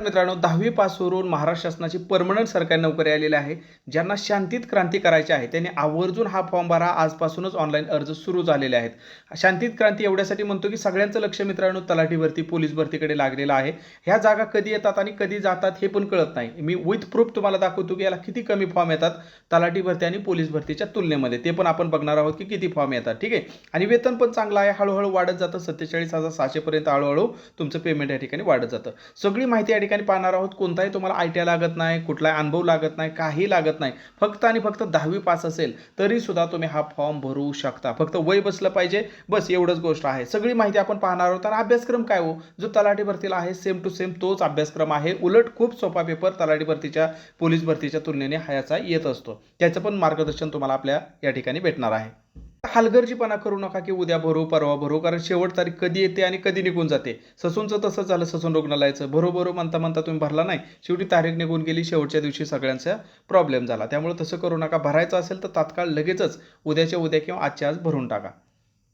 मित्रांनो दहावी पासवरून महाराष्ट्र शासनाची परमनंट सरकारी नोकरी आलेली आहे. ज्यांना शांतीत क्रांती करायची आहे त्यांनी आवर्जून हा फॉर्म भरा. आजपासूनच ऑनलाईन अर्ज सुरू झालेले आहेत. शांतीत क्रांती एवढ्यासाठी म्हणतो की सगळ्यांचं लक्ष मित्रांनो तलाठी भरती पोलीस भरतीकडे लागलेलं आहे. ह्या जागा कधी येतात आणि कधी जातात हे पण कळत नाही. मी विथ प्रूफ तुम्हाला दाखवतो की याला किती कमी फॉर्म येतात तलाठी भरती आणि पोलीस भरतीच्या तुलनेमध्ये. ते पण आपण बघणार आहोत की किती फॉर्म येतात ठीक आहे? आणि वेतन पण चांगलं आहे. हळूहळू वाढत जातं. सत्तेचाळीस हजार सहाशेपर्यंत हळूहळू तुमचं पेमेंट या ठिकाणी वाढत जातं. सगळी माहिती या ठिकाणी पाहणार आहोत. कोणताही तुम्हाला आय टी आय लागत नाही कुठलाही अनुभव लागत नाही काही लागत नाही. फक्त आणि फक्त दहावी पास असेल तरी सुद्धा तुम्ही हा फॉर्म भरू शकता. फक्त वय बसलं पाहिजे. बस एवढंच गोष्ट आहे. सगळी माहिती आपण पाहणार आहोत. आणि अभ्यासक्रम काय हो? जो तलाठी भरतीला आहे सेम टू सेम तोच अभ्यासक्रम आहे. उलट खूप सोपा पेपर तलाठी भरतीच्या पोलीस भरतीच्या तुलनेने हयाचा येत असतो. त्याचं पण मार्गदर्शन तुम्हाला आपल्या या ठिकाणी भेटणार आहे. हलगर्जीपणा करू नका की उद्या भरू परवा भरू कारण शेवट तारीख कधी येते आणि कधी निघून जाते. ससूनचं तसंच झालं ससून रुग्णालयाचं. भरू भरू म्हणता म्हणता तुम्ही भरला नाही. शेवटी तारीख निघून गेली शेवटच्या दिवशी सगळ्यांचा प्रॉब्लेम झाला. त्यामुळे तसं करू नका. भरायचं असेल तर तात्काळ लगेचच उद्याच्या उद्या किंवा आजच्या आज भरून टाका.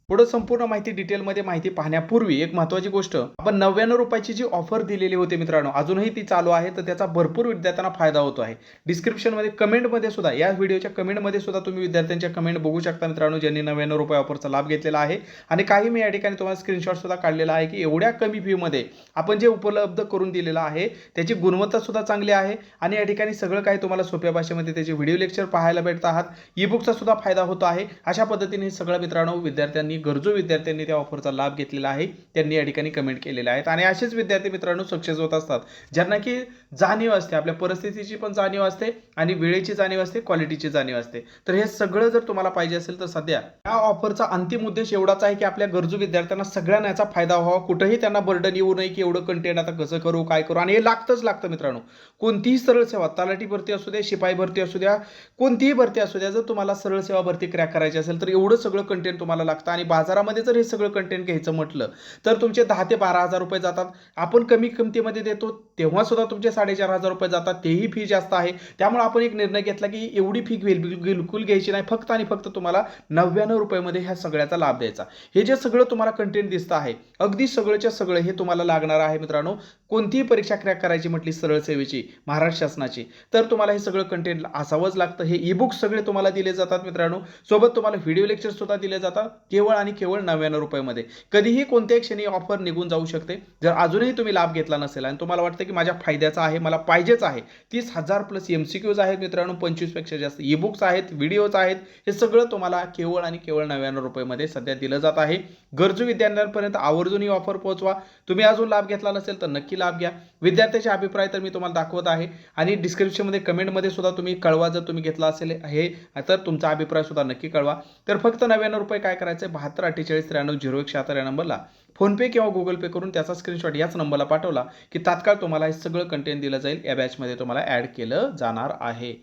पुढे संपूर्ण माहिती डिटेलमध्ये माहिती पाहण्यापूर्वी एक महत्त्वाची गोष्ट आपण नव्याण्णव रुपयाची जी ऑफर दिलेली होती मित्रांनो अजूनही ती चालू आहे तर त्याचा भरपूर विद्यार्थ्यांना फायदा होतो आहे. डिस्क्रिप्शनमध्ये कमेंटमध्ये सुद्धा या व्हिडिओच्या कमेंटमध्ये सुद्धा तुम्ही विद्यार्थ्यांच्या कमेंट बघू शकता मित्रांनो ज्यांनी नव्याण्णव रुपये ऑफरचा लाभ घेतलेला आहे. आणि काही मी या ठिकाणी तुम्हाला स्क्रीनशॉट सुद्धा काढलेला आहे की एवढ्या कमी फीमध्ये आपण जे उपलब्ध करून दिलेलं आहे त्याची गुणवत्ता सुद्धा चांगली आहे. आणि या ठिकाणी सगळं काही तुम्हाला सोप्या भाषेमध्ये त्याचे व्हिडिओ लेक्चर पाहायला भेटत आहात. ईबुकचा सुद्धा फायदा होतो आहे. अशा पद्धतीने हे सगळं मित्रांनो विद्यार्थ्यांनी गरजू विद्यार्थ्यांनी त्या ऑफरचा लाभ घेतलेला आहे. त्यांनी या ठिकाणी कमेंट केलेले आहेत. आणि असेच विद्यार्थी मित्रांनो सक्सेस होत असतात. ज्यांना की जाणीव असते. आपल्या परिस्थितीची पण जाणीव असते आणि वेळेची जाणीव असते क्वालिटीची जाणीव असते. तर हे सगळं जर तुम्हाला पाहिजे असेल तर सध्या या ऑफरचा अंतिम उद्देश एवढाच आहे की आपल्या गरजू विद्यार्थ्यांना सगळ्यांना याचा फायदा व्हावा. कुठेही त्यांना बर्डन येऊ नये की एवढं कंटेंट आता कसं करू काय करू. आणि हे लागतंच लागतं मित्रांनो. कोणतीही सरळ सेवा तलाठी भरती असू द्या शिपाई भरती असू द्या कोणतीही भरती असू द्या जर तुम्हाला सरळ सेवा भरती क्रॅक करायची असेल तर एवढं सगळं कंटेंट तुम्हाला लागतं. आणि बाजारामध्ये जर हे सगळं कंटेंट घ्यायचं म्हटलं तर तुमचे दहा ते बारा हजार रुपये जातात. आपण कमी किमतीमध्ये देतो तेव्हा सुद्धा तुमचे साडेचार हजार रुपये जातात. तेही फी जास्त आहे. त्यामुळे आपण एक निर्णय घेतला की एवढी फी बिलकुल घ्यायची नाही. फक्त आणि फक्त तुम्हाला नव्याण्णव रुपयामध्ये ह्या सगळ्याचा लाभ द्यायचा. हे जे सगळं तुम्हाला कंटेंट दिसतं आहे अगदी सगळंच्या सगळं हे तुम्हाला लागणार आहे मित्रांनो. कोणतीही परीक्षा क्रॅक करायची म्हटली सरळ सेवेची महाराष्ट्र शासनाची तर तुम्हाला हे सगळं कंटेंट असावंच लागतं. हे ई बुक सगळे तुम्हाला दिले जातात मित्रांनो. सोबत तुम्हाला व्हिडिओ लेक्चर सुद्धा दिले जातात. केवळ आणि केवळ नव्याण्णव रुपयामध्ये. कधीही कोणत्याही क्षणी ऑफर निघून जाऊ शकते. जर अजूनही तुम्ही लाभ घेतला नसेल आणि तुम्हाला वाटतं की माझ्या फायद्याचा आहे मला पाहिजेच आहे तीस हजार प्लस एम सी क्यूज आहेत मित्रांनो पंचवीसपेक्षा जास्त ई बुक्स आहेत व्हिडिओज आहेत हे सगळं तुम्हाला केवळ आणि केवळ नव्याण्णव रुपयामध्ये सध्या दिलं जात आहे. गरजू विद्यार्थ्यांपर्यंत आवर्जून ही ऑफर पोहोचवा. तुम्ही अजून लाभ घेतला नसेल तर नक्की लाभ घ्या. विद्यार्थ्याचे अभिप्राय तर मी तुम्हाला दाखवत आहे. आणि डिस्क्रिप्शनमध्ये कमेंटमध्ये सुद्धा तुम्ही कळवा जर तुम्ही घेतला असेल हे तर तुमचा अभिप्राय सुद्धा नक्की कळवा. तर फक्त नव्याण्णव रुपये काय करायचं बहात्तर अठ्ठेचाळीस त्र्याण्णव झिरो एक शहात्तर या नंबरला फोनपे किंवा गुगल पे करून त्याचा स्क्रीनशॉट याच नंबरला पाठवला की तात्काळ तुम्हाला हे सगळं कंटेंट दिलं जाईल. या बॅचमध्ये तुम्हाला ॲड केलं जाणार आहे.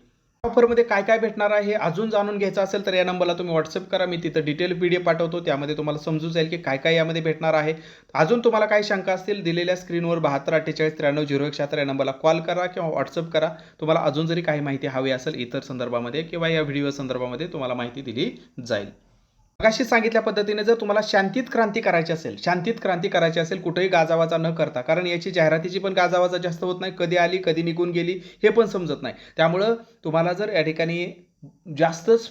ऑफरमध्ये काय काय भेटणार आहे हे अजून जाणून घ्यायचं असेल तर या नंबरला तुम्ही व्हॉट्सअप करा. मी तिथं डिटेल पी डी पाठवतो. त्यामध्ये तुम्हाला समजून जाईल की काय काय यामध्ये भेटणार आहे. अजून तुम्हाला काही शंका असतील दिलेल्या स्क्रीनवर बहात्तर अठ्ठेचाळीस त्र्याण्णव झिरो एक शहात्तर या नंबरला कॉल करा किंवा व्हॉट्सअप करा. तुम्हाला अजून जरी काही माहिती हवी असेल इतर संदर्भामध्ये किंवा या व्हिडिओ संदर्भामध्ये तुम्हाला माहिती दिली जाईल. मगाशी सांगितल्या पद्धतीने जर तुम्हाला शांतीत क्रांती करायची असेल शांतीत क्रांती करायची असेल कुठेही गाजावाजा न करता कारण याची जाहिरातीची पण गाजावाजा जास्त होत नाही कधी आली कधी निघून गेली हे पण समजत नाही. त्यामुळं तुम्हाला जर या ठिकाणी जास्तच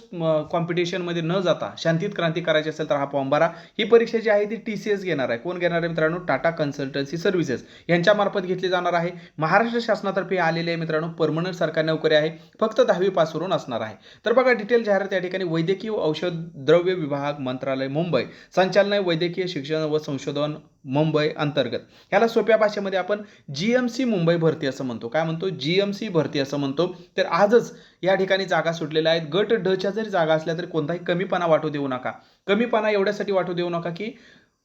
कॉम्पिटिशनमध्ये न जाता शांतीत क्रांती करायची असेल तर हा फॉर्म भरा. ही परीक्षा जी आहे ती टी सी एस घेणार आहे. कोण घेणार आहे मित्रांनो? टाटा कन्सल्टन्सी सर्व्हिसेस यांच्यामार्फत घेतली जाणार आहे. महाराष्ट्र शासनातर्फे आलेले आहे मित्रांनो परमनंट सरकारी नोकरी आहे. फक्त दहावी पासवरून असणार आहे. तर बघा डिटेल जाहिरात या ठिकाणी वैद्यकीय औषध द्रव्य विभाग मंत्रालय मुंबई. संचालनालय वैद्यकीय शिक्षण व संशोधन मुंबई अंतर्गत. ह्याला सोप्या भाषेमध्ये आपण जी एम सी मुंबई भरती असं म्हणतो. काय म्हणतो? जी एम सी भरती असं म्हणतो. तर आजच या ठिकाणी जागा सुटलेल्या आहेत. गट डच्या जरी जागा असल्या तरी कोणताही कमीपणा वाटू देऊ नका. कमीपणा एवढ्यासाठी वाटू देऊ नका की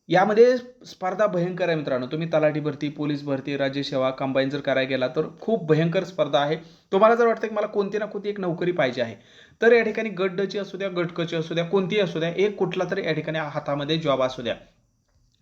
यामध्ये स्पर्धा भयंकर आहे मित्रांनो. तुम्ही तलाठी भरती पोलीस भरती राज्यसेवा कंबाईन जर करायला गेला तर खूप भयंकर स्पर्धा आहे. तुम्हाला जर वाटतं की मला कोणती ना कोणती एक नोकरी पाहिजे आहे तर या ठिकाणी गट डची असू द्या गटकची असू द्या कोणतीही असू द्या एक कुठला तरी या ठिकाणी हातामध्ये जॉब असू द्या.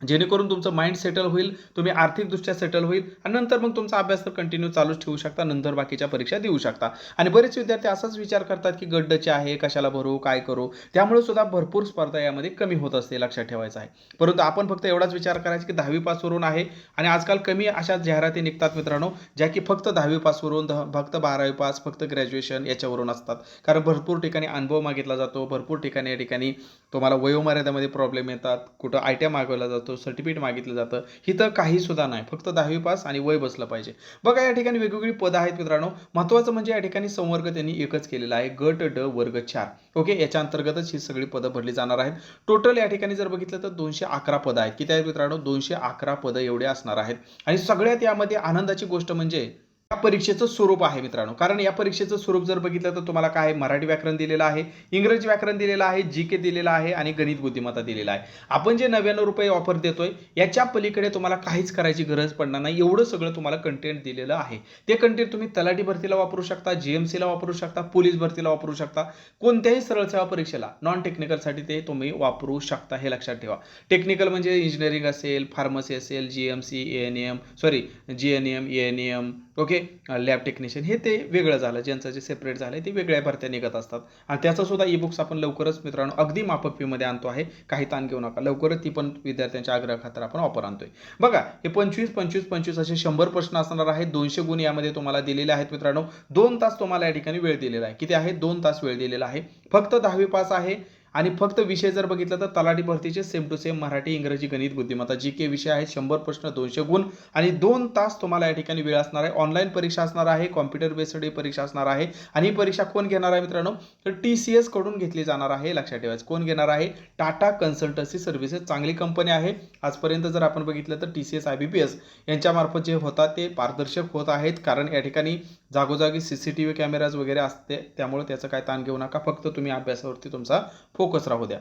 जेणेकरून तुमचं माइंड सेटल होईल तुम्ही आर्थिकदृष्ट्या सेटल होईल आणि नंतर मग तुमचा अभ्यास तर कंटिन्यू चालूच ठेवू शकता नंतर बाकीच्या परीक्षा देऊ शकता. आणि बरेच विद्यार्थी असाच विचार करतात की गड्डचे आहे कशाला भरू काय करू? त्यामुळे सुद्धा भरपूर स्पर्धा यामध्ये कमी होत असते लक्षात ठेवायचं आहे. परंतु आपण फक्त एवढाच विचार करायचा की दहावी पासवरून आहे आणि आजकाल कमी अशा जाहिराती निघतात मित्रांनो ज्या की फक्त दहावी पासवरून द फक्त बारावी पास फक्त ग्रॅज्युएशन याच्यावरून असतात. कारण भरपूर ठिकाणी अनुभव मागितला जातो भरपूर ठिकाणी या ठिकाणी तुम्हाला वयोमर्यादेमध्ये प्रॉब्लेम येतात कुठं आय टी मागवला जातो सर्टिफिकेट मागितलं जातं इथं काही सुद्धा नाही. फक्त दहावी पास आणि वय बसलं पाहिजे. बघा या ठिकाणी वेगवेगळी पदं आहेत मित्रांनो. महत्त्वाचं म्हणजे या ठिकाणी संवर्ग त्यांनी एकच केलेला आहे गट ड वर्ग चार. ओके याच्या अंतर्गतच ही सगळी पदं भरली जाणार आहेत. टोटल या ठिकाणी जर बघितलं तर दोनशे अकरा पदं आहेत. किती आहेत मित्रांनो? दोनशे अकरा पदं एवढे असणार आहेत. आणि सगळ्यात यामध्ये आनंदाची गोष्ट म्हणजे या परीक्षेचं स्वरूप आहे मित्रांनो. कारण या परीक्षेचं स्वरूप जर बघितलं तर तुम्हाला काय मराठी व्याकरण दिलेलं आहे इंग्रजी व्याकरण दिलेलं आहे जी के दिलेलं आहे आणि गणित बुद्धिमत्ता दिलेला आहे. आपण जे नव्याण्णव रुपये ऑफर देतोय याच्या पलीकडे तुम्हाला काहीच करायची गरज पडणार नाही. एवढं सगळं तुम्हाला कंटेंट दिलेलं आहे. ते कंटेंट तुम्ही तलाठी भरतीला वापरू शकता जीएमसीला वापरू शकता पोलीस भरतीला वापरू शकता. कोणत्याही सरळ सेवा परीक्षेला नॉन टेक्निकलसाठी ते तुम्ही वापरू शकता हे लक्षात ठेवा. टेक्निकल म्हणजे इंजिनिअरिंग असेल फार्मसी असेल GMC N M sorry G N M A N M okay lab technician हे ते वेगळं झालं. ज्यांचं जे सेपरेट झालं ते वेगळ्या भरत्या निघत असतात. आणि त्याचं सुद्धा ई बुक्स आपण लवकरच मित्रांनो अगदी माफक फीमध्ये आणतो आहे. काही ताण घेऊ नका. लवकरच ती पण विद्यार्थ्यांच्या आग्रह खातर आपण ऑफर आणतोय. बघा हे पंचवीस पंचवीस पंचवीस असे शंभर प्रश्न असणार आहेत. दोनशे गुण यामध्ये तुम्हाला दिलेले आहेत मित्रांनो. दोन तास तुम्हाला या ठिकाणी वेळ दिलेला आहे. किती आहे? दोन तास वेळ दिलेला आहे. फक्त दहावी पास आहे. आणि फक्त विषय जर बघितला तर तलाठी भरतीचे same to same Marathi Ingraji गणित बुद्धिमत्ता जी के विषय आहेत शंभर प्रश्न दोनशे गुण. आणि दोन तास तुम्हाला या ठिकाणी वेळ असणार आहे. ऑनलाईन परीक्षा असणार आहे कॉम्प्युटर बेस्ड ही परीक्षा असणार आहे. आणि ही परीक्षा कोण घेणार आहे मित्रांनो? तर टी सी एसकडून घेतली जाणार आहे. लक्षात ठेवायचं कोण घेणार आहे? टाटा कन्सल्टन्सी सर्व्हिसेस चांगली कंपनी आहे. आजपर्यंत जर आपण बघितलं तर T C S I B P S यांच्यामार्फत जे होतात ते पारदर्शक होत आहेत. कारण या ठिकाणी जागोजागी C C T V cameras वगैरे असते त्यामुळे त्याचं काय ताण घेऊ नका. फक्त तुम्ही अभ्यासावरती तुमचा फोकस राहू द्या.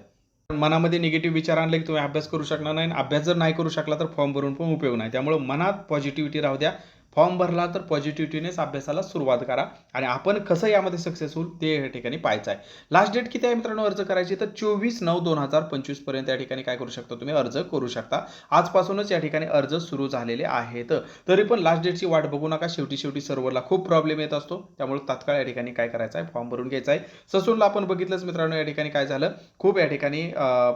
मनामध्ये निगेटिव्ह विचार आणले की तुम्ही अभ्यास करू शकणार नाही आणि अभ्यास जर नाही करू शकला तर फॉर्म भरून पण उपयोग नाही. त्यामुळे मनात पॉझिटिव्हिटी राहू द्या. फॉर्म भरला तर पॉझिटिव्हिटीनेच अभ्यासाला सुरुवात करा. आणि आपण कसं यामध्ये सक्सेसफुल ते या ठिकाणी पाहायचं आहे. लास्ट डेट किती आहे मित्रांनो? अर्ज करायची तर चोवीस नऊ दोन हजार पंचवीसपर्यंत या ठिकाणी काय करू शकता तुम्ही? अर्ज करू शकता. आजपासूनच या ठिकाणी अर्ज सुरू झालेले आहेत. तरी पण लास्ट डेटची वाट बघू नका. शेवटी शेवटी सर्व्हरला खूप प्रॉब्लेम येत असतो. त्यामुळे तात्काळ या ठिकाणी काय करायचं आहे? फॉर्म भरून घ्यायचा आहे. ससूनला आपण बघितलंच मित्रांनो या ठिकाणी काय झालं? खूप या ठिकाणी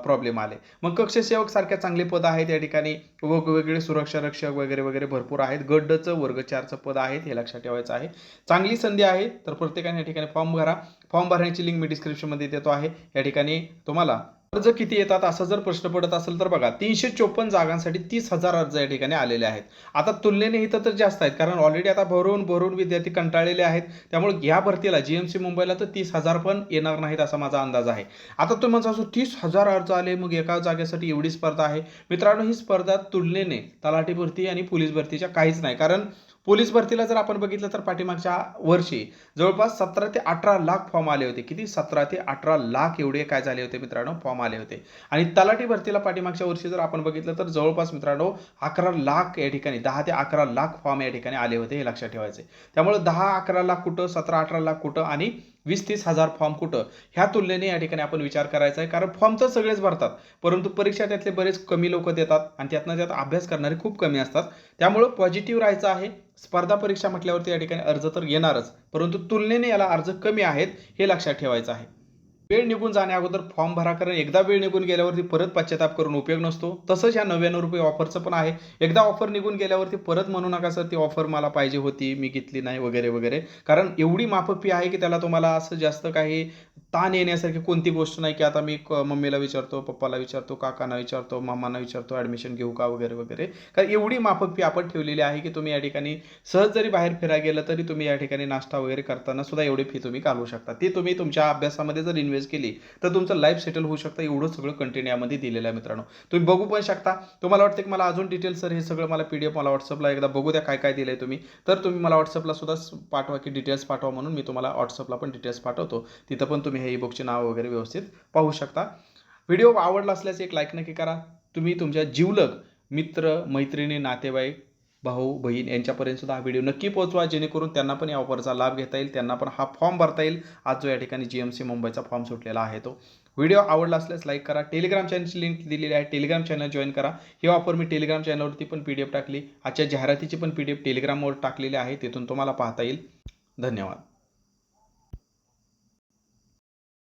प्रॉब्लेम आले. मग कक्षसेवक सारख्या चांगले पद आहेत या ठिकाणी. वेगवेगळे सुरक्षा रक्षक वगैरे वगैरे भरपूर आहेत. गड्डचं वर्ग चारचं पद आहेत हे लक्षात ठेवायचं आहे. चांगली संधी आहे तर प्रत्येकाने या ठिकाणी फॉर्म भरा. फॉर्म भरण्याची लिंक मी डिस्क्रिप्शनमध्ये देतो आहे. या ठिकाणी तुम्हाला अर्ज किती येतात असा जर प्रश्न पडत असेल तर बघा तीनशे चोपन्न जागांसाठी तीस हजार अर्ज या ठिकाणी आलेले आहेत. आता तुलनेने इथं तर जास्त आहेत कारण ऑलरेडी आता भरून भरून विद्यार्थी कंटाळलेले आहेत. त्यामुळे या भरतीला जी एम सी मुंबईला तर तीस हजार पण येणार नाहीत असा माझा अंदाज आहे. आता तुम्ही म्हणता असो तीस हजार अर्ज आले मग एका जागेसाठी एवढी स्पर्धा आहे. मित्रांनो ही स्पर्धा तुलनेने तलाठी भरती आणि पोलीस भरतीच्या काहीच नाही कारण पोलीस भरतीला जर आपण बघितलं तर पाठीमागच्या वर्षी जवळपास सतरा ते अठरा लाख फॉर्म आले होते. किती? सतरा ते अठरा लाख एवढे काय झाले होते मित्रांनो? फॉर्म आले होते. आणि तलाठी भरतीला पाठीमागच्या वर्षी जर आपण बघितलं तर जवळपास मित्रांनो अकरा लाख या ठिकाणी दहा ते अकरा लाख फॉर्म या ठिकाणी आले होते हे लक्षात ठेवायचे. त्यामुळे दहा अकरा लाख कुठं सतरा अठरा लाख कुठं आणि वीस तीस हजार फॉर्म कुठं? ह्या तुलनेने या ठिकाणी आपण विचार करायचा आहे. कारण फॉर्म तर सगळेच भरतात. परंतु परीक्षा त्यातले बरेच कमी लोक देतात आणि त्यातनं त्यात अभ्यास करणारे खूप कमी असतात. त्यामुळं पॉझिटिव्ह राहायचं आहे. स्पर्धा परीक्षा म्हटल्यावरती या ठिकाणी अर्ज तर येणारच परंतु तुलनेने याला अर्ज कमी आहेत हे लक्षात ठेवायचं आहे. वेळ निघून जाण्या अगोदर फॉर्म भरा कारण एकदा वेळ निघून गेल्यावरती परत पश्चाताप करून उपयोग नसतो. तसंच ह्या नव्याण्णव रुपये ऑफरचं पण आहे. एकदा ऑफर निघून गेल्यावरती परत म्हणू नका सर ती ऑफर मला पाहिजे होती मी घेतली नाही वगैरे वगैरे. कारण एवढी माफक फी आहे की त्याला तुम्हाला असं जास्त काही ताण येण्यासारखी कोणती गोष्ट नाही की आता मी क- मम्मीला विचारतो पप्पाला विचारतो काकांना विचारतो मामांना विचारतो ॲडमिशन घेऊ का वगैरे वगैरे. कारण एवढी माफक फी आपण ठेवलेली आहे की तुम्ही या ठिकाणी सहज जरी बाहेर फिरायला गेलं तरी तुम्ही या ठिकाणी नाश्ता वगैरे करताना सुद्धा एवढी फी तुम्ही घालवू शकता. ती तुम्ही तुमच्या अभ्यासामध्ये जर इन्व्हेस्ट केली तर तुमचं लाईफ सेटल होऊ शकतं. एवढं सगळं कंटेंट यामध्ये दिलेलं आहे मित्रांनो. तुम्ही बघू पण शकता. तुम्हाला वाटतं की मला अजून डिटेल सर हे सगळं मला पी डी एफ मला व्हॉट्सअपला एकदा बघू द्या काय काय दिलं आहे तुम्ही. तर तुम्ही मला व्हॉट्सअपला सुद्धा पाठवा की डिटेल्स पाठवा म्हणून मी तुम्हाला व्हॉट्सअपला पण डिटेल्स पाठवतो. तिथं पण तुम्ही हे ईबुकचे बुकचे नाव वगैरे व्यवस्थित पाहू शकता. व्हिडिओ आवडला असल्यास एक लाईक नक्की करा. तुम्ही तुमच्या जीवलग मित्र मैत्रिणी नातेवाईक भाऊ बहीण यांच्यापर्यंत सुद्धा हा व्हिडिओ नक्की पोहोचवा. जेणेकरून त्यांना पण या ऑफरचा लाभ घेता येईल. त्यांना पण हा फॉर्म भरता येईल. आज जो या ठिकाणी जी एम सी मुंबईचा फॉर्म सुटलेला आहे तो. व्हिडिओ आवडला असल्यास लाईक करा. टेलिग्राम चॅनलची लिंक दिलेली आहे. टेलिग्राम चॅनल जॉईन करा. ही ऑफर मी टेलिग्राम चॅनलवरती पण पी डी एफ टाकली. आजच्या जाहिरातीची पण पी डी एफ टेलिग्रामवर टाकलेली आहे. तिथून तुम्हाला पाहता येईल. धन्यवाद.